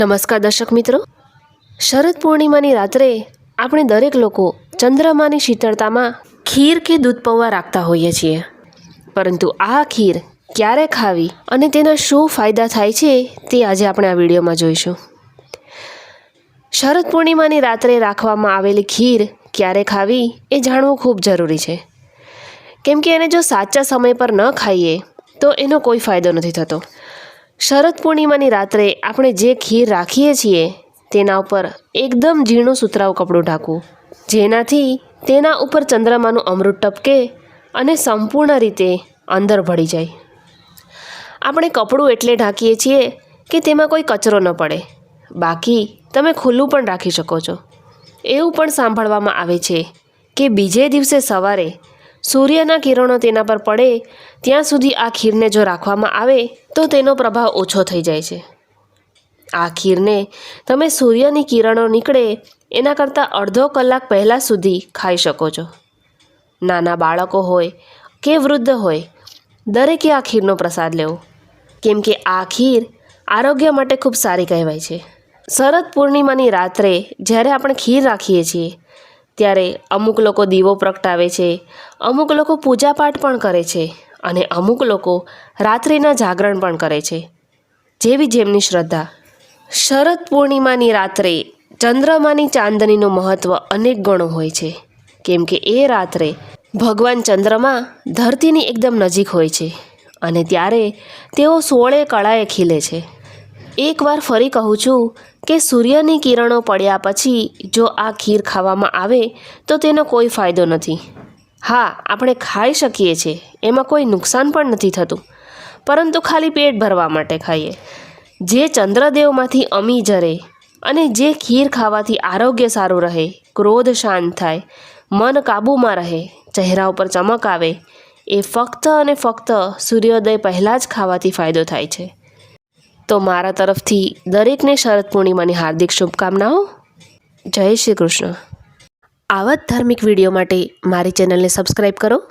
નમસ્કાર દર્શક મિત્રો. શરદ પૂર્ણિમાની રાત્રે આપણે દરેક લોકો ચંદ્રમાની શીતળતામાં ખીર કે દૂધ પૌવા રાખતા હોઈએ છીએ. પરંતુ આ ખીર ક્યારે ખાવી અને તેના શું ફાયદા થાય છે તે આજે આપણે આ વિડીયોમાં જોઈશું. શરદ પૂર્ણિમાની રાત્રે રાખવામાં આવેલી ખીર ક્યારે ખાવી એ જાણવું ખૂબ જરૂરી છે. કેમ કે એને જો સાચા સમય પર ન ખાઈએ તો એનો કોઈ ફાયદો નથી થતો. શરદ પૂર્ણિમાની રાત્રે આપણે જે ખીર રાખીએ છીએ, તેના ઉપર એકદમ ઝીણું સુતરાઉ કપડું ઢાંકવું. જેનાથી તેના ઉપર ચંદ્રમાનું અમૃત ટપકે અને સંપૂર્ણ રીતે અંદર ભળી જાય. આપણે કપડું એટલે ઢાંકીએ છીએ કે તેમાં કોઈ કચરો ન પડે. બાકી તમે ખુલ્લું પણ રાખી શકો છો. એવું પણ સાંભળવામાં આવે છે કે બીજે દિવસે સવારે સૂર્યના કિરણો તેના પર પડે, ત્યાં સુધી આ ખીરને જો રાખવામાં આવે, તો તેનો પ્રભાવ ઓછો થઈ જાય છે. આ ખીરને તમે સૂર્યની કિરણો નીકળે, એના કરતાં અડધો કલાક પહેલાં સુધી ખાઈ શકો છો. નાના બાળકો હોય કે વૃદ્ધ હોય, દરેકે આ ખીરનો પ્રસાદ લેવો. કેમ કે આ ખીર આરોગ્ય માટે ખૂબ સારી કહેવાય છે. શરદ પૂર્ણિમાની રાત્રે જ્યારે આપણે ખીર રાખીએ છીએ ત્યારે અમુક લોકો દીવો પ્રગટાવે છે, અમુક લોકો પૂજાપાઠ પણ કરે છે અને અમુક લોકો રાત્રિના જાગરણ પણ કરે છે. જેવી જેમની શ્રદ્ધા. શરદ પૂર્ણિમાની રાત્રે ચંદ્રમાની ચાંદનીનું મહત્ત્વ અનેક ગણો હોય છે. કેમ કે એ રાત્રે ભગવાન ચંદ્રમા ધરતીની એકદમ નજીક હોય છે અને ત્યારે તેઓ સોળે કળાએ ખીલે છે. એકવાર ફરી કહું છું કે સૂર્યની કિરણો પડ્યા પછી જો આ ખીર ખાવામાં આવે, તો તેનો કોઈ ફાયદો નથી. હા, આપણે ખાઈ શકીએ છીએ, એમાં કોઈ નુકસાન પણ નથી થતું. પરંતુ ખાલી પેટ ભરવા માટે ખાઈએ. જે ચંદ્રદેવમાંથી અમી જરે અને જે ખીર ખાવાથી આરોગ્ય સારું રહે, ક્રોધ શાંત થાય, મન કાબૂમાં રહે, ચહેરા ઉપર ચમક આવે, એ ફક્ત અને ફક્ત સૂર્યોદય પહેલાં જ ખાવાથી ફાયદો થાય છે. તો મારા તરફથી દરેકને શરદ પૂર્ણિમાની હાર્દિક શુભકામનાઓ. જય શ્રી કૃષ્ણ. આવા જ ધાર્મિક વીડિયો માટે મારી ચેનલને સબસ્ક્રાઈબ કરો.